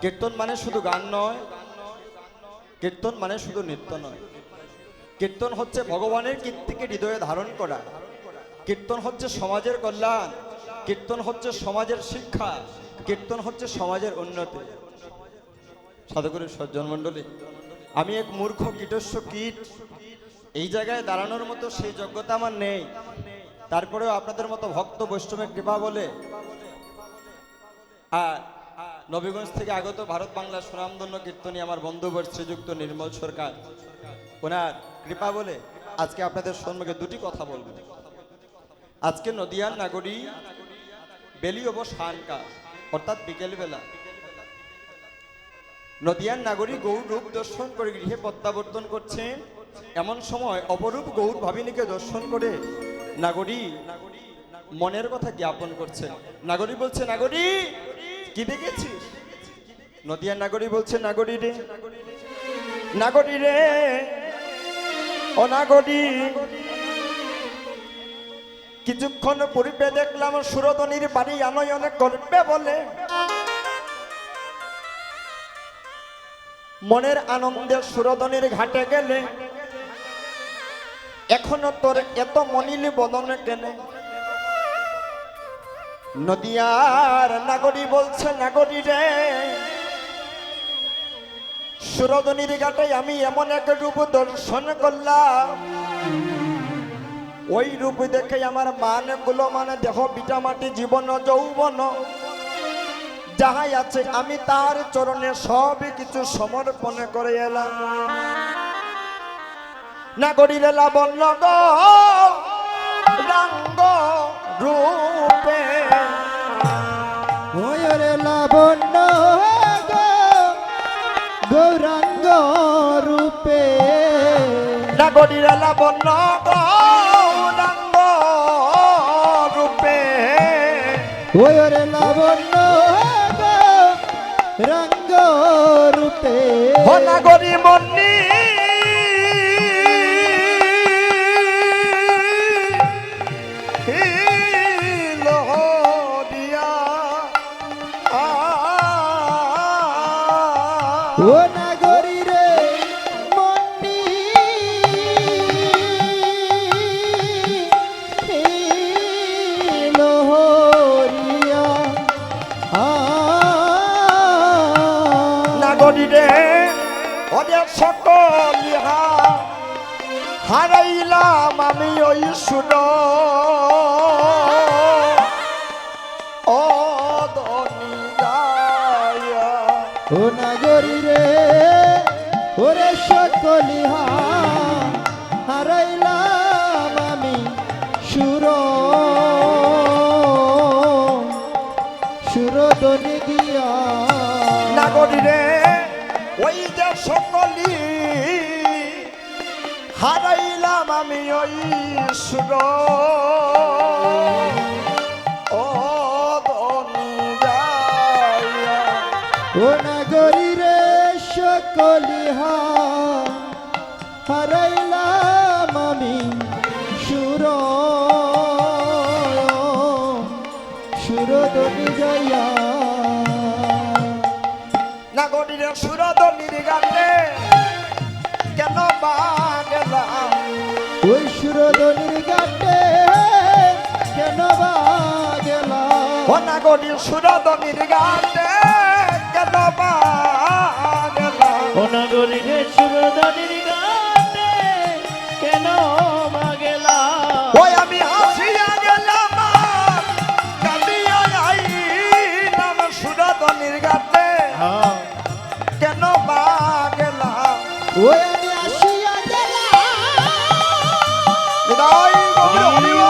কীর্তন মানে শুধু গান নয়, কীর্তন মানে শুধু নৃত্য নয়। কীর্তন হচ্ছে ভগবানের কীর্তিকে হৃদয়ে ধারণ করা। কীর্তন হচ্ছে সমাজের কল্যাণ। কীর্তন হচ্ছে সমাজের শিক্ষা। কীর্তন হচ্ছে সমাজের উন্নতি। সাধুগুরুর সজ্জন মণ্ডলী আমি এক মূর্খ কীটস্ব কীট। এই জায়গায় দাঁড়ানোর মতো সেই যোগ্যতা আমার নেই। তারপরেও আপনাদের মতো ভক্ত বৈষ্ণবের কৃপা বলে। আর নবীগঞ্জ থেকে আগত ভারত বাংলার সুনামধন্য কীর্তনী আমার বন্ধুবর শ্রীযুক্ত নির্মল সরকার। ওনার কৃপা বলে আজকে আপনাদের সম্মুখে দুটি কথা বলব। আজকে নদিয়ার নাগরী বেলি অব শানকা, অর্থাৎ বিকেলবেলা। নদিয়ার নাগরী গৌর রূপ দর্শন করে গৃহে প্রত্যাবর্তন করছেন এমন সময় অপরূপ গৌর ভাবিনীকে দর্শন করে নাগরী মনের কথা জ্ঞাপন করছেন। নাগরী বলছে, নাগরী কি দেখেছিস? নদিয়ার নাগরী বলছে, নাগরী রে নাগরী রে, ও নাগরী। কিছুক্ষণ পূর্বে দেখলাম সুরদনির বাড়ি আনয়নে করবে বলে। মনের আনন্দে সুরদনির ঘাটে গেলে। এখনও তোর এত মনিলি বদনে কেনে? নদিয়ার নাগরী বলছে, নাগরী রে সুরদনির ঘাটে আমি এমন এক রূপ দর্শন করলাম। ওই রূপ দেখে আমার মানগুলো মানে দেহ বিটা মাটি, জীবন যৌবন, যাহাই আছে, আমি তার চরণে সব কিছু সমর্পণ করে এলাম। নাগরীর লাবণ্য রাঙ্গ রূপে লাবণ্য গৌরাঙ্গ রূপে। নাগরীর লাবণ্য গৌরাঙ্গ রূপে। ময়ূরে লাবণ্য গো রঙ্গ রূপে। নাগরী ও নাগরী রে মন্নি। লোহরিয়া নাগরী রে ওদের সকল ইহা হারাইলাম আমি ওই সুর। ও ধনী গায়া। ও নাগরী সকলিহা হারাইলাম আমি সুর। সুরদনি গিয়া নাগরীরে ওই যে সকলি হারাইলাম আমি ওই সুর। ও নাগরী রে সকলিহা হারাইলাম আমি সুর। সুরদনি যাইয়া নাগরীরে সুরধনীর গানে কেন বা গেলাম ওই সুরদনির গাটে কেন বা গেলাম ও নাগরীর সুরধনীর গানে কেন বা গেলাম অনগরীরে সুরদানির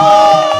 গৌর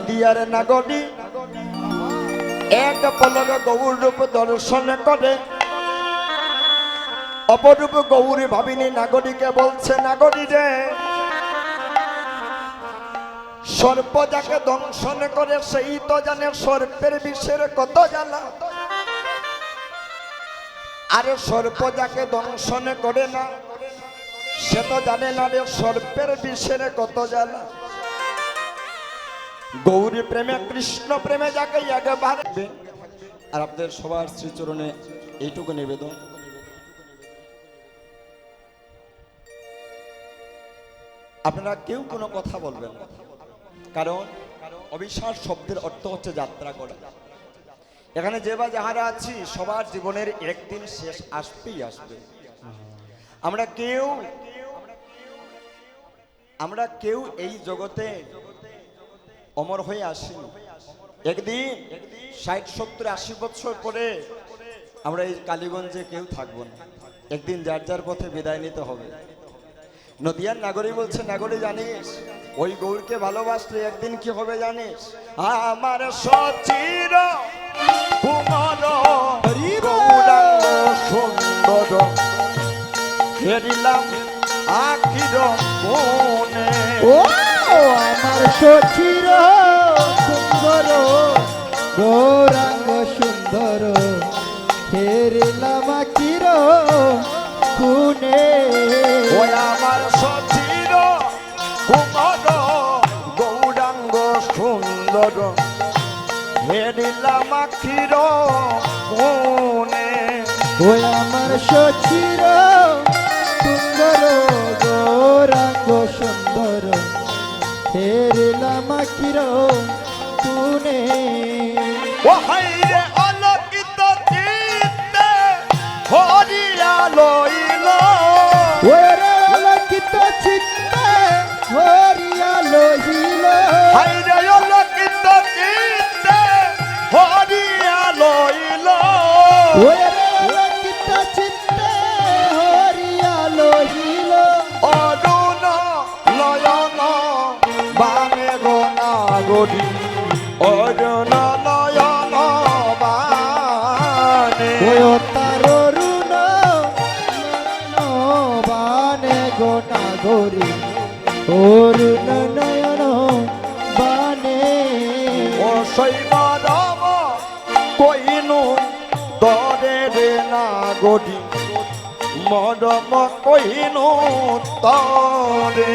নদিয়ার নাগরী এক পলক গৌর রূপ দর্শন করে। অপরূপ গৌরী ভাবিনী নাগরীকে বলছে নাগরী রে সর্প যাকে দংশন করে সেই তো জানে সর্পের বিষের কত জ্বালা। আরে সর্প যাকে দংশন করে না, সে তো জানে না রে সর্পের বিষের কত জ্বালা। গৌরী প্রেমে, কৃষ্ণ প্রেমে যাকে আর আপনাদের সবার শ্রীচরণে এইটুকু নিবেদন। আপনারা কেউ কোনো কথা বলবেন কারণ অবিশ্বাস শব্দের অর্থ হচ্ছে যাত্রা করা। এখানে যে বা যাহারা আছি, সবার জীবনের একদিন শেষ আসতেই আসবে। আমরা কেউ আমরা কেউ এই জগতে অমর হয়ে আসি একদিন ষাট, সত্তর, আশি বছর পরে আমরা এই কালীগঞ্জে কেউ থাকব না। একদিন যার যার পথে বিদায় নিতে হবে। নদিয়ার নাগরী বলছে নাগরী জানিস, ওই গৌরকে ভালোবাসলে একদিন কি হবে জানিস? আমার সচির সুন্দর আমার সচির কুনে ওই আমার সচির কুমার গৌরাঙ্গ সুন্দর। ফেরিলাম আখির মনে। ওই আমার সচির সুন্দর গৌরাঙ্গ সুন্দর। ফেরিলাম কির কুনে ও অলকিত হরিয়া গরি অরুণ নয়ন বানে। ও শৈবাদম কইনু দরে রে নাগরি মরম কইনু তরে?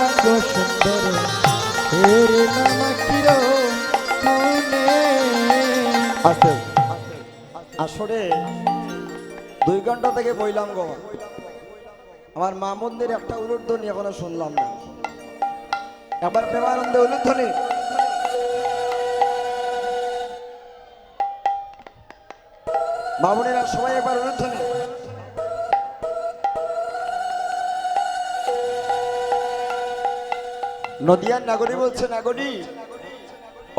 সুন্দর হেরে নামাকির আসলে দুই ঘণ্টা থেকে বইলাম গো। আমার মা মন্দির একটা উলুধ্বনি এখনও শুনলাম না। একবার প্রেমানন্দে উলুধ্বনি। মামুনিরা সবাই একবার উলুধ্বনি। নদিয়ার নাগরী বলছে নাগরী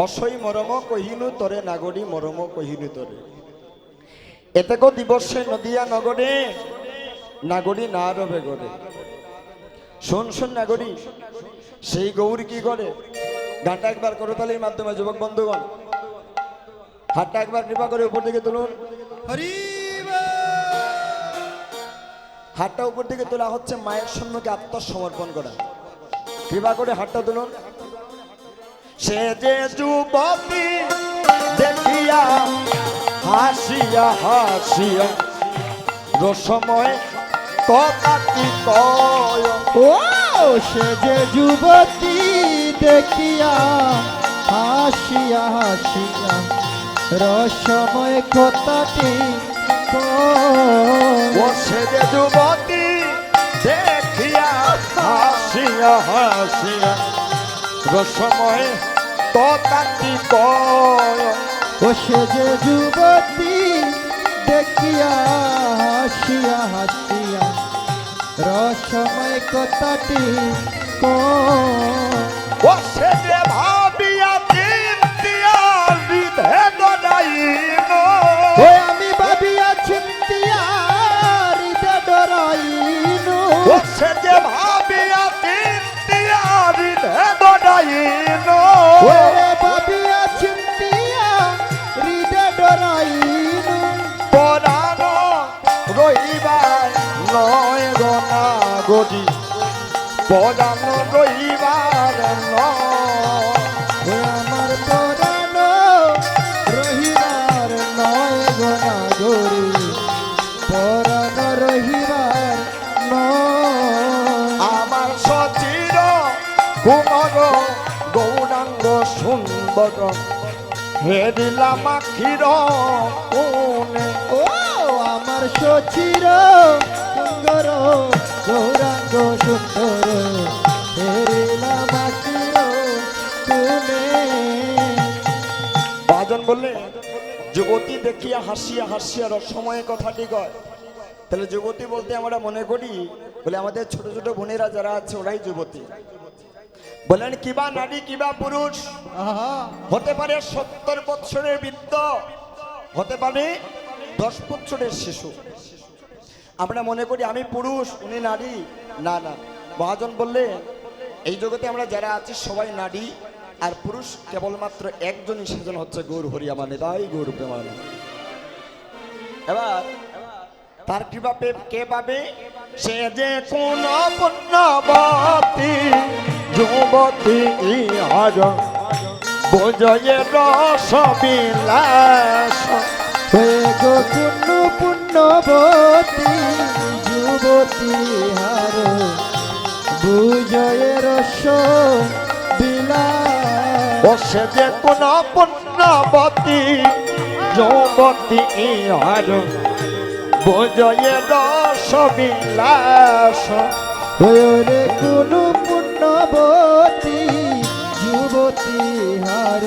অসই মরম কহিনু তরে নাগরী মরম কহিনু তরে। এতেক দিবসে নদিয়া নগরে নাগরী না রবে গড়ে শোন শোন নাগরী সেই গৌরী কি করে? গানটা একবার করতালির মাধ্যমে যুবক বন্ধুগণ। হাতটা একবার কৃপা করে উপর দিকে তুলুন। হাতটা উপর দিকে তোলা হচ্ছে মায়ের সম্মুখে আত্মসমর্পণ করা। কৃপা করে হাতটা তুলুন সে যে যুবতী দেখিয়া হাসিয়া হাসিয়া রসময় কথাটি কয় ও সে যে যুবতী দেখিয়া হাসিয়া হাসিয়া রসময় কথাটি কয়। ও সে যে যুবতী দেখিয়া হাসিয়া হাসিয়া, রসময় কয় ও সে যে যুবতী দেখিয়া হাসিয়া হাসিয়া, রসময় কথাটি। ও সে যে ভাবিয়া কুমর গৌরাঙ্গ সুন্দর কোনে ও আমার সচির সুন্দর গৌরাঙ্গ সুন্দর। হেরিলা তুনে বাজন বললে যুবতী দেখিয়া হাসিয়া হাসিয়া রসময়ে কথাটি কয়। তাহলে যুবতী বলতে আমরা মনে করি বলে আমাদের ছোট ছোট বোনেরা যারা আছে ওরাই যুবতী। বলেন কিবা নারী কিবা পুরুষ? হতে পারে সত্তর বৎসরের বৃদ্ধ হতে পারে দশ বৎসরের শিশু। আমরা মনে করি আমি পুরুষ উনি নারী। না না। মহাজন বললে এই জগতে আমরা যারা আছি সবাই নারী আর পুরুষ কেবলমাত্র একজনই সেজন হচ্ছে গৌর হরিয়া মানে তাই গৌর প্রেমানন্দ। এবার তার কৃপা কে পাবে? সে যে কোন পুণ্যবতী যুবতী ইহার বোঝয়ে রস বিলাস। পুণ্য পুণ্যবতী যুবতী হার। বুঝয়ে রস বিলা ও সে যে কোন পুণ্যবতী যুবতী ইহার বোঝয়ে রস বিলাস। হয়ে কোনো পুণ্যবতী যুবতী হার।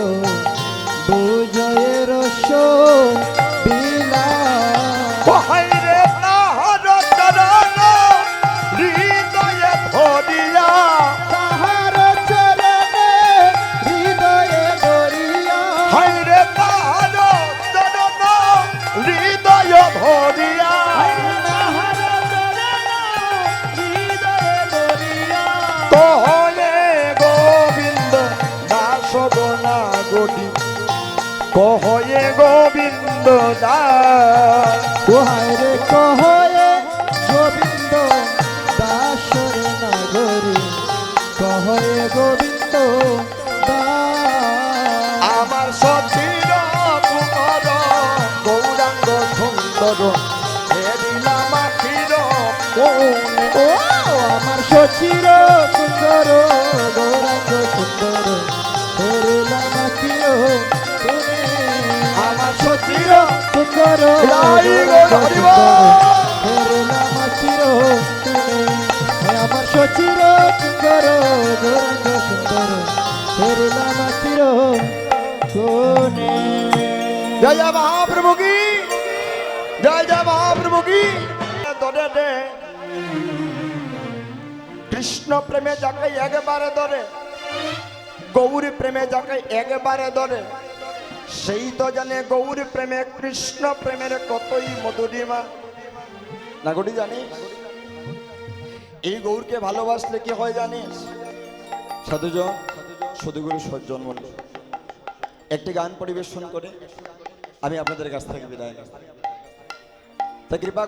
কহয়ে গোবিন্দ দাস কোহায় রে কহয়ে গোবিন্দ দাসর নগরী কহয়ে গোবিন্দ দাস আমার সচির কুমার গৌরাঙ্গ সুন্দর। হে দিলাম ও আমার সচির আমার সচির সুন্দর সুন্দর ফেরুলাম চির জয় জয় মহাপ্রভু কি? জয় জয় মহাপ্রভু কি? ধরে দে। কৃষ্ণ প্রেমে যাকে একবারে ধরে, গৌরী প্রেমে যাকে একবারে ধরে সেই তো জানে গৌর প্রেমে, কৃষ্ণ প্রেমের কতই মধুরিমা নাগরি জানিস এই গৌরকে ভালোবাসলে কি হয় জানিস সাধুজন, সদুগুরু সজ্জন মন্ডল একটি গান পরিবেশন করে, আমি আপনাদের কাছ থেকে বিদায় তা কৃপা